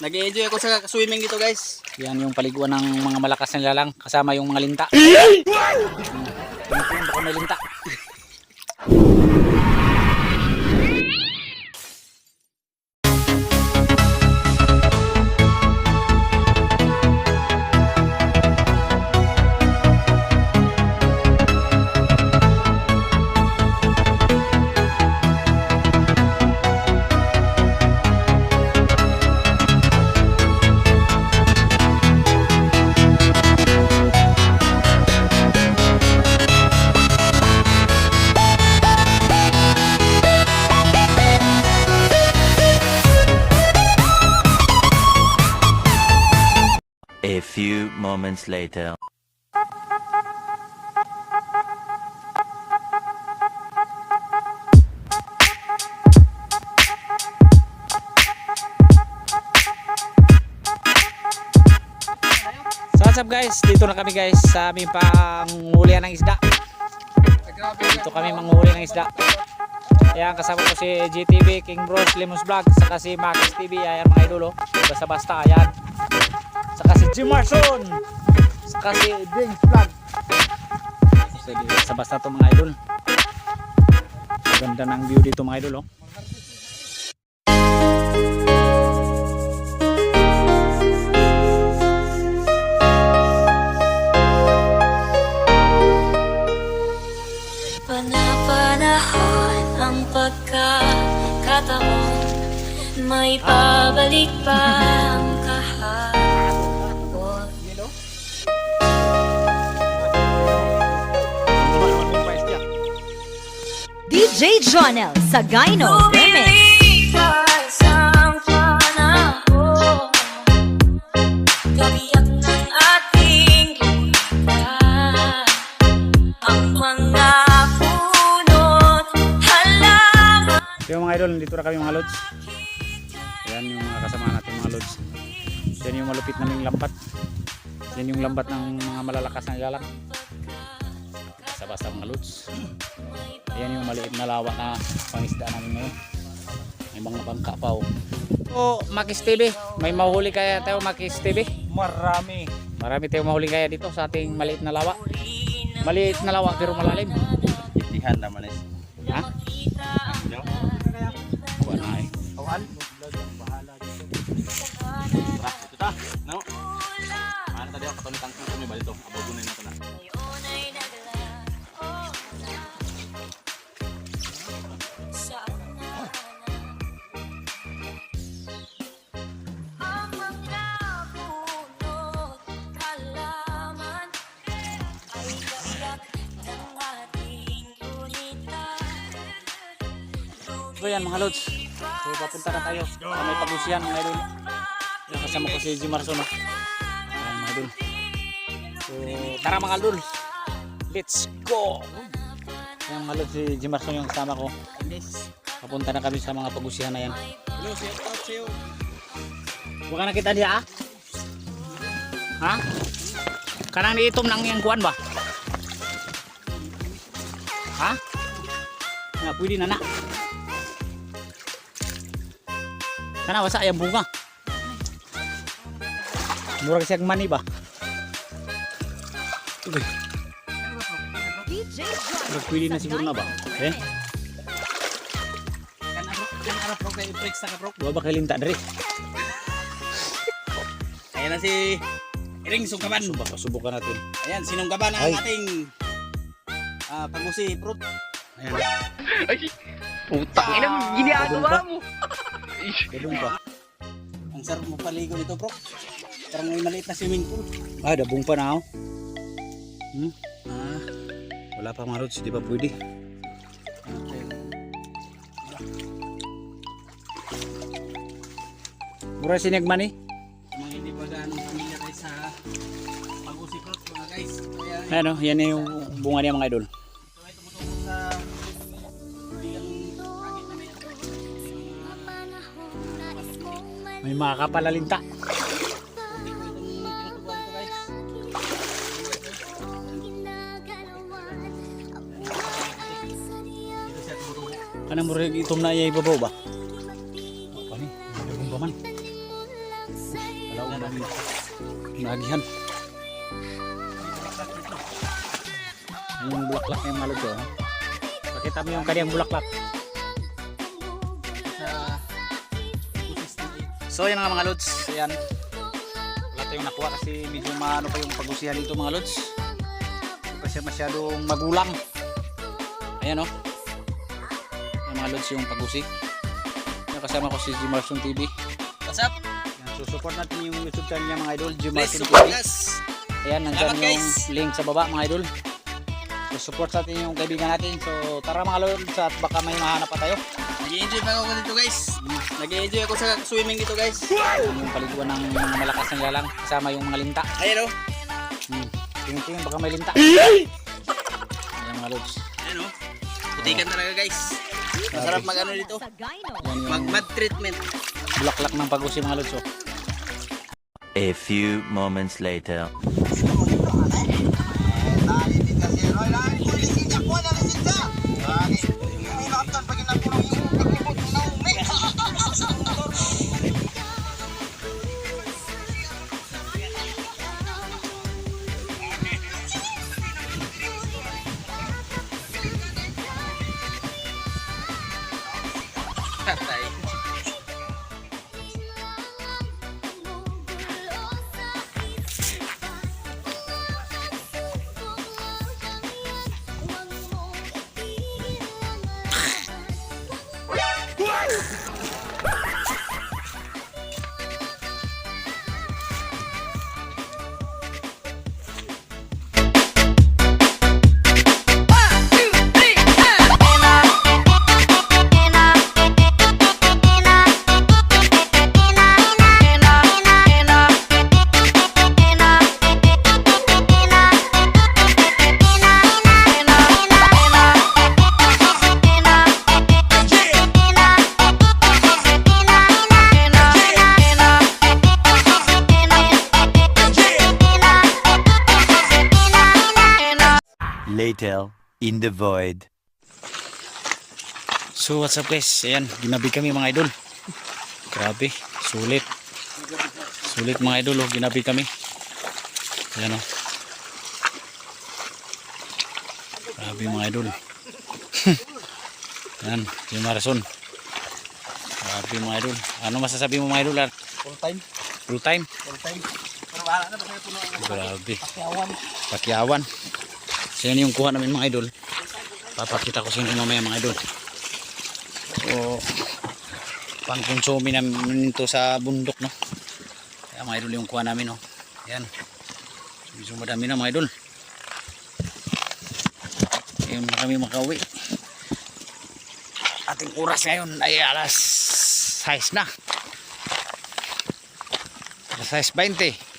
Nag-enjoy ako sa swimming dito guys. Yan yung paliguan ng mga malakas na lalang kasama yung mga linta. Tingnan baka may linta. A few moments later. So what's up guys? Dito na kami guys sa aming panghulihan ng isda. Dito kami manghuli ng isda. Ayan kasama ko si GTV, King Bros, Lemons Vlog, saka si Max TV, ayan mga idolo. Basta basta, ayan. Saka si Jim Marson, saka si Ding Vlog. So, basta basta to mga idol. Ganda ng view dito mga idol oh. Panapanahon ang pagkakataon May pabalik pa ang Ang mga punot halaman So yung mga idol, nandito na kami mga lods. Ayan yung mga kasama natin mga lods. Yan yung malupit naming lambat. Yan yung lambat ng mga malalakas na galang. Basta-basta mga lods. Ayan yung maliit na lawa na pangisda namin ngayon. May mga bangka pa oh. So, Makis TV, may mahuli kaya tayo Makis TV? Marami. Marami tayong mahuli kaya dito sa ating maliit na lawa. Maliit na lawa pero malalim. Itihan naman eh. Ha? Buwan So yan mga lods. So papunta na tayo sa may pagusyan mga idol. Yung kasama ko si Jim Marson. oh. Ayan mga idol. So tara mga idol. Let's go! Ayan mga lods si Jim Marson yung kasama ko. Papunta na kami sa mga pagusyan na yan. Hello, shout out sa'yo. Huwag ka nakita niya ah? Ha? Kanang niitom nang yung kuwan ba? Ha? Na, pwede na na. Kana wasa yung bunga. Murag siyang mani ba? Uy, pwede na siguro na ba? Eh? Kapro. Huwag ba kalinta dre? Ayan na si Iring Sungkaban. Subak, subukan natin. Ayan, sinunggaban ang Ay. ating ah pagusi fruit. Ayan. Putang ina mo, ginagawa mo. Dalong pa. Ang sarap mo paligo nito, bro. Parang may maliit na swimming pool. Ah, dabong pa na ako. Hmm? Ah, wala pa mga rods, di ba pwede? Mura sinigman eh. Mga hindi pa gaano familiar sa pagusi fruit, mga guys. Kaya Ano, yan na yung bunga niya mga idol. May mga kapalalinta. Ko ko. Kanang mura itom na iya ibabaw ba? Apa ni? Dabong pa man. Wala ulan. Nagihan. Ayun yung bulaklak ng mga lods oh. Pakita mo yung kanyang bulaklak. So yan nga mga lods, ayan. Wala tayong nakuha kasi medyo maano pa yung pagusihan dito mga lods. Hindi pa siya masyadong magulang. Ayan o. Oh. Yung mga lods yung pagusi. Yan kasama ko si Jimarson TV. What's up? Yan, so support natin yung YouTube channel niya mga idol, Jimarson TV. us. Ayan, nandyan yung link sa baba mga idol. So support sa atin yung kaibigan natin. So tara mga lods at baka may mahanap pa tayo. Nag-enjoy pa ako dito guys. Nag-enjoy ako sa swimming dito guys. Yung paliguan ng mga malakas ng lalang kasama yung mga linta. Ayan o. Hmm. Tingin-tingin baka may linta. Ayan mga lods. Ayan o. Putikan talaga guys. Masarap mag ano dito. Mag mud treatment. bulaklak ng pag-usi mga lods. Oh. A few moments later. Patay. Later, in the void. So what's up guys? Ayan, ginabi kami mga idol. Grabe, sulit. Sulit mga idol, oh, ginabi kami. Ayan oh. Grabe mga idol. Ayan, yung marason. Grabe mga idol. Ano masasabi mo mga idol? Full time. Full time? Full time. Grabe. pakyawan. Pakyawan. So yan yung kuha namin mga idol. Papakita ko sa inyo mamaya mga idol. So, pang konsume namin ito sa bundok no. Kaya mga idol yung kuha namin no. Yan. Medyo madami na mga idol. Ngayon na kami makauwi. Ating oras ngayon ay alas 6 na. Alas 6.20.